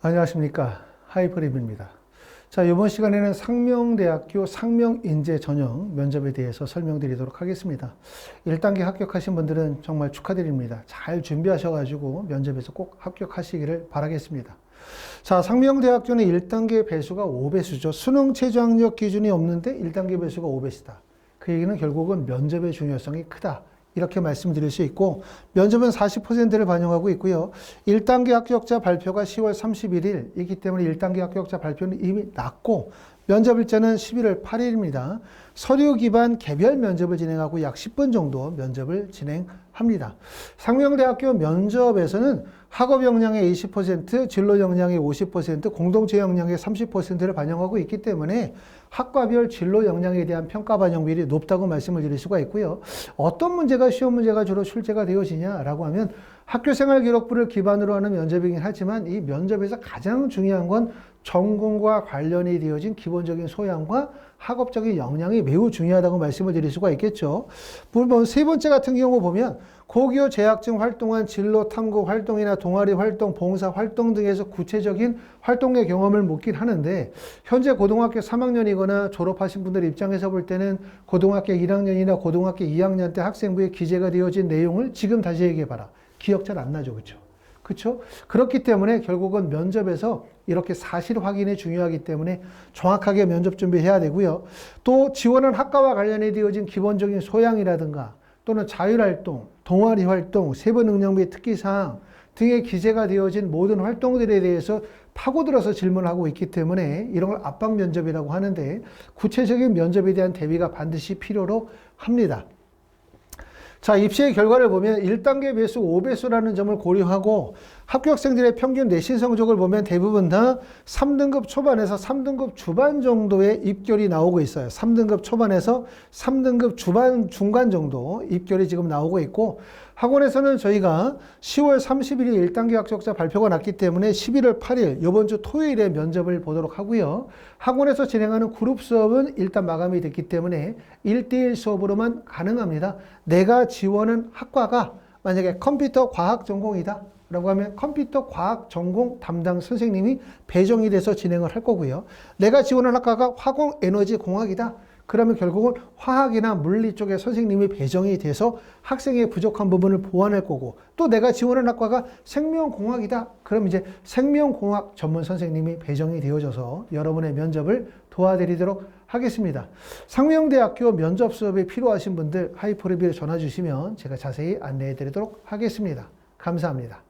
안녕하십니까. 하이퍼립입니다. 자, 이번 시간에는 상명대학교 상명인재 전형 면접에 대해서 설명드리도록 하겠습니다. 1단계 합격하신 분들은 정말 축하드립니다. 잘 준비하셔가지고 면접에서 꼭 합격하시기를 바라겠습니다. 자, 상명대학교는 1단계 배수가 5배수죠. 수능 최저학력 기준이 없는데 1단계 배수가 5배수다. 그 얘기는 결국은 면접의 중요성이 크다. 이렇게 말씀드릴 수 있고 면접은 40%를 반영하고 있고요. 1단계 합격자 발표가 10월 31일이기 때문에 1단계 합격자 발표는 이미 났고 면접 일자는 11월 8일입니다. 서류 기반 개별 면접을 진행하고 약 10분 정도 면접을 진행합니다. 상명대학교 면접에서는 학업 역량의 20%, 진로 역량의 50%, 공동체 역량의 30%를 반영하고 있기 때문에 학과별 진로 역량에 대한 평가 반영률이 높다고 말씀을 드릴 수가 있고요. 어떤 문제가 시험 문제가 주로 출제가 되어지냐라고 하면 학교생활 기록부를 기반으로 하는 면접이긴 하지만 이 면접에서 가장 중요한 건 전공과 관련이 되어진 기본적인 소양과 학업적인 역량이 매우 중요하다고 말씀을 드릴 수가 있겠죠. 물론 세 번째 같은 경우 보면 고교 재학 중 활동한 진로 탐구 활동이나 동아리 활동, 봉사 활동 등에서 구체적인 활동의 경험을 묻긴 하는데 현재 고등학교 3학년이거나 졸업하신 분들 입장에서 볼 때는 고등학교 1학년이나 고등학교 2학년 때 학생부에 기재가 되어진 내용을 지금 다시 얘기해 봐라. 기억 잘 안 나죠, 그렇죠? 그렇죠? 그렇기 때문에 결국은 면접에서 이렇게 사실 확인이 중요하기 때문에 정확하게 면접 준비해야 되고요. 또 지원한 학과와 관련해 되어진 기본적인 소양이라든가 또는 자율활동, 동아리 활동, 세부 능력 및 특기사항 등의 기재가 되어진 모든 활동들에 대해서 파고들어서 질문하고 있기 때문에 이런 걸 압박 면접이라고 하는데 구체적인 면접에 대한 대비가 반드시 필요로 합니다. 자, 입시의 결과를 보면 1단계 배수 5배수라는 점을 고려하고 합격생들의 평균 내신 성적을 보면 대부분 다 3등급 초반에서 3등급 주반 정도의 입결이 나오고 있어요. 3등급 초반에서 3등급 주반 중간 정도 입결이 지금 나오고 있고 학원에서는 저희가 10월 31일 1단계 합격자 발표가 났기 때문에 11월 8일 이번 주 토요일에 면접을 보도록 하고요. 학원에서 진행하는 그룹 수업은 일단 마감이 됐기 때문에 1대1 수업으로만 가능합니다. 내가 지원한 학과가 만약에 컴퓨터 과학 전공이다. 라고 하면 컴퓨터 과학 전공 담당 선생님이 배정이 돼서 진행을 할 거고요. 내가 지원한 학과가 화공 에너지 공학이다. 그러면 결국은 화학이나 물리 쪽에 선생님이 배정이 돼서 학생의 부족한 부분을 보완할 거고 또 내가 지원한 학과가 생명공학이다. 그럼 이제 생명공학 전문 선생님이 배정이 되어져서 여러분의 면접을 도와드리도록 하겠습니다. 상명대학교 면접 수업이 필요하신 분들 하이퍼리뷰에 전화 주시면 제가 자세히 안내해 드리도록 하겠습니다. 감사합니다.